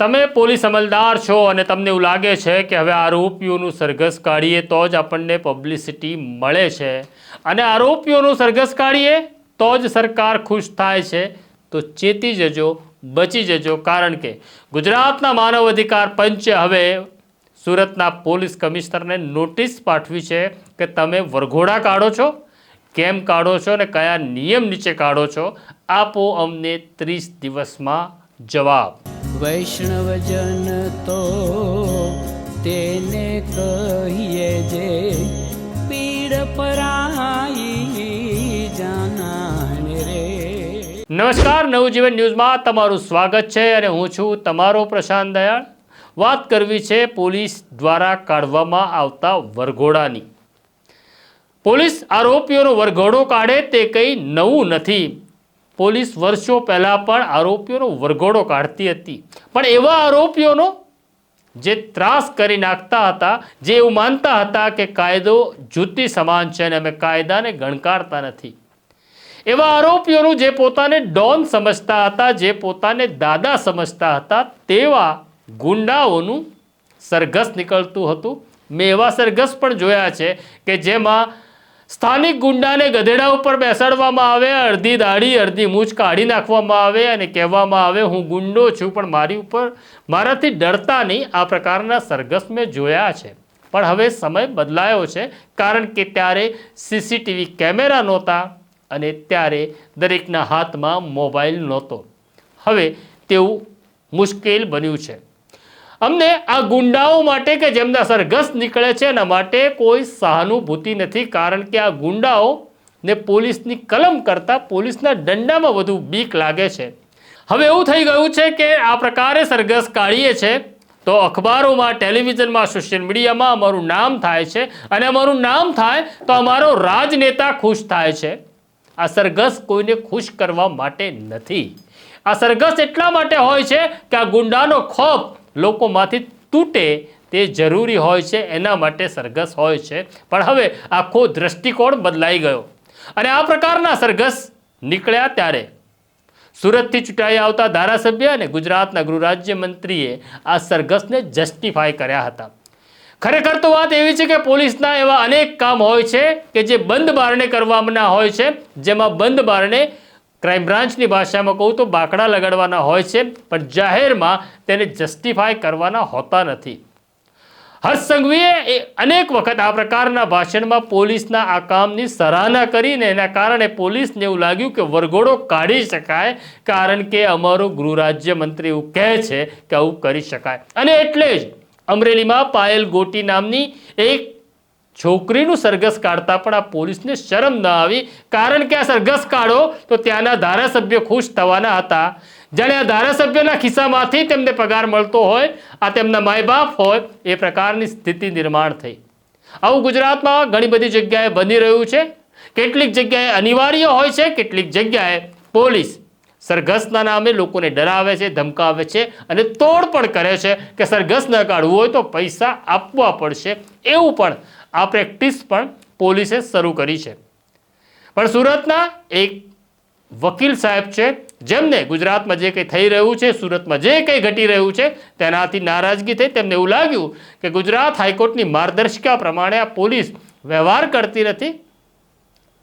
તમે પોલીસ અમલદાર છો અને તમને એવું લાગે છે કે હવે આરોપીઓનું સરઘસ કાઢીએ તો જ આપણને પબ્લિસિટી મળે છે. અને આરોપીઓનું સરઘસ કાઢીએ તો જ સરકાર ખુશ થાય છે. તો ચેતી જજો, બચી જજો. કારણ કે ગુજરાતના માનવ અધિકાર પંચે હવે સુરતના પોલીસ કમિશનરને નોટિસ પાઠવી છે કે તમે વરઘોડા કાઢો છો, કેમ કાઢો છો અને કયા નિયમ નીચે કાઢો છો. આપો અમને ત્રીસ દિવસમાં જવાબ. વૈષ્ણવજન તો તેને કહીએ જે પીડ પરાઈ જાનાને રે. નમસ્કાર, નવજીવન ન્યૂઝમાં તમારું સ્વાગત છે અને હું છું તમારો પ્રશાંત દયાળ. વાત કરવી છે પોલીસ દ્વારા કાઢવામાં આવતા વરઘોડાની. પોલીસ આરોપીઓનો વરઘોડો કાઢે તે કંઈ નવું નથી. પોલીસ વર્ષો પહેલાં પણ આરોપીઓનો વરઘોડો કાઢતી હતી. પણ એવા આરોપીઓનો જે ત્રાસ કરી નાખતા હતા, જે એવું માનતા હતા કે કાયદો જૂતી સમાન છે અને અમે કાયદાને ગણકારતા નથી. એવા આરોપીઓનું જે પોતાને ડોન સમજતા હતા, જે પોતાને દાદા સમજતા હતા, તેવા ગુંડાઓનું સરઘસ નીકળતું હતું. મેં એવા સરઘસ પણ જોયા છે કે જેમાં સ્થાનિક ગુંડાને ગધેડા ઉપર બેસાડવામાં આવે, અડધી દાઢી, અડધી મૂછ કાઢી નાખવામાં આવે અને કહેવામાં આવે, હું ગુંડો છું, પણ મારી ઉપર, મારાથી ડરતા નહીં. આ પ્રકારના સરઘસ મેં જોયા છે. પણ હવે સમય બદલાયો છે, કારણ કે ત્યારે સીસીટીવી કેમેરા નહોતા અને ત્યારે દરેકના હાથમાં મોબાઈલ નહોતો. હવે તેવું મુશ્કેલ બન્યું છે. અમને આ ગુંડાઓ માટે કે જેમના સરઘસ નીકળે છે એના માટે કોઈ સહાનુભૂતિ નથી, કારણ કે આ ગુંડાઓ ને પોલીસની કલમ કરતાં પોલીસના દંડામાં વધુ બીક લાગે છે. હવે એવું થઈ ગયું છે કે આ પ્રકારે સરઘસ કાઢીએ છે, તો અખબારોમાં, ટેલિવિઝનમાં, સોશિયલ મીડિયામાં અમારું નામ થાય છે અને અમારું નામ થાય તો અમારો રાજનેતા ખુશ થાય છે. આ સરઘસ કોઈને ખુશ કરવા માટે નથી. આ સરઘસ એટલા માટે હોય છે કે આ ગુંડાનો ખોફ લોકોમાંથી તૂટે તે જરૂરી હોય છે, એના માટે સરઘસ હોય છે. પણ હવે આખો દ્રષ્ટિકોણ બદલાઈ ગયો. અને આ પ્રકારના સરઘસ નીકળ્યા ત્યારે સુરતથી ચૂંટાઈ આવતા ધારાસભ્ય અને ગુજરાતના ગૃહરાજ્યમંત્રીએ આ સરઘસને જસ્ટિફાય કર્યા હતા. ખરેખર તો વાત એવી છે કે પોલીસના એવા અનેક કામ હોય છે કે જે બંધ બારણે કરવાના હોય છે, જેમાં બંધ બારણે ક્રાઇમ બ્રાન્ચની ભાષામાં કહું તો બાકડા લગાડવાના હોય છે, પણ જાહેરમાં તેને જસ્ટિફાય કરવાના હોતા નથી. હર્ષ સંઘવીએ એ અનેક વખત આ પ્રકારના ભાષણમાં પોલીસના આ કામની સરાહના કરીને એના કારણે પોલીસને એવું લાગ્યું કે વરઘોડો કાઢી શકાય, કારણ કે અમારું ગૃહ રાજ્યમંત્રી એવું કહે છે કે આવું કરી શકાય. અને એટલે જ અમરેલીમાં પાયલ ગોટી નામની એક છોકરીનું સરઘસ કાઢતા પણ આ પોલીસને શરમ ન આવી. કારણ કે આ સરઘસ કાઢો તો ત્યાંના ધારાસભ્ય ખુશ થવાના હતા. જાણે આ ધારાસભ્યના ખિસ્સામાંથી તેમને પગાર મળતો હોય, આ તેમના માય બાપ હોય, એ પ્રકારની સ્થિતિ નિર્માણ થઈ. આવું ગુજરાતમાં ઘણી બધી જગ્યાએ બની રહ્યું છે. કેટલીક જગ્યાએ અનિવાર્ય હોય છે, કેટલીક જગ્યાએ પોલીસ સરઘસના નામે લોકોને ડરાવે છે, ધમકાવે છે અને તોડ પણ કરે છે કે સરઘસ ન કાઢવું હોય તો પૈસા આપવા પડશે. એવું પણ આ પ્રેક્ટિસ પણ પોલીસે શરૂ કરી છે. પણ સુરતના એક વકીલ સાહેબ છે, જેમને ગુજરાતમાં જે કંઈ થઈ રહ્યું છે, સુરતમાં જે કંઈ ઘટી રહ્યું છે, તેનાથી નારાજગી થઈ. તેમને એવું લાગ્યું કે ગુજરાત હાઈકોર્ટની માર્ગદર્શિકા પ્રમાણે આ પોલીસ વ્યવહાર કરતી નથી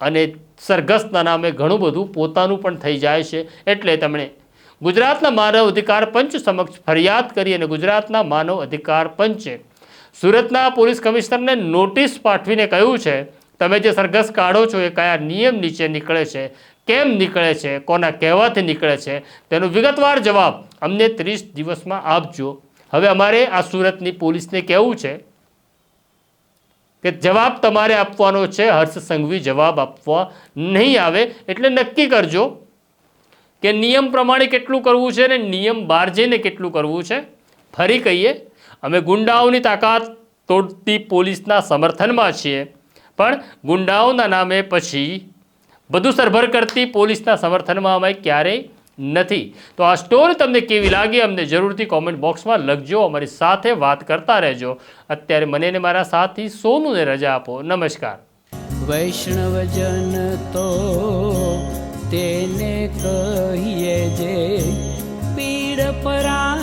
અને સરઘસના નામે ઘણું બધું પોતાનું પણ થઈ જાય છે. એટલે તેમણે ગુજરાતના માનવ અધિકાર પંચ સમક્ષ ફરિયાદ કરી અને ગુજરાતના માનવ અધિકાર પંચે સુરતના પોલીસ કમિશનરને નોટિસ પાઠવીને કહ્યું છે, તમે જે સરઘસ કાઢો છો એ કયા નિયમ નીચે નીકળે છે, કેમ નીકળે છે, કોના કહેવાથી નીકળે છે? તેનો વિગતવાર જવાબ અમને ત્રીસ દિવસમાં આપજો. હવે અમારે આ સુરતની પોલીસને કહેવું છે કે જવાબ તમારે આપવાનો છે, હર્ષ સંઘવી જવાબ આપવા નહીં આવે, એટલે નક્કી કરજો કે નિયમ પ્રમાણે કેટલું કરવું છે ને નિયમ બહાર જઈને કેટલું કરવું છે. ફરી કહીએ અમે ગુંડાઓની તાકાત તોડતી પોલીસના સમર્થનમાં છીએ. પણ ગુંડાઓના નામે પછી બધું સરભર કરતી પોલીસના સમર્થનમાં અમે ક્યારેય નથી. તો આ સ્ટોરી તમને કેવી લાગી અમને જરૂરથી કોમેન્ટ બોક્સમાં લખજો, અમારી સાથે વાત કરતા રહેજો. અત્યારે મને ને મારા સાથી સોનુને રજા આપો. નમસ્કાર. વૈષ્ણવજન તો તેને કહીએ જે પીડ પરાઈ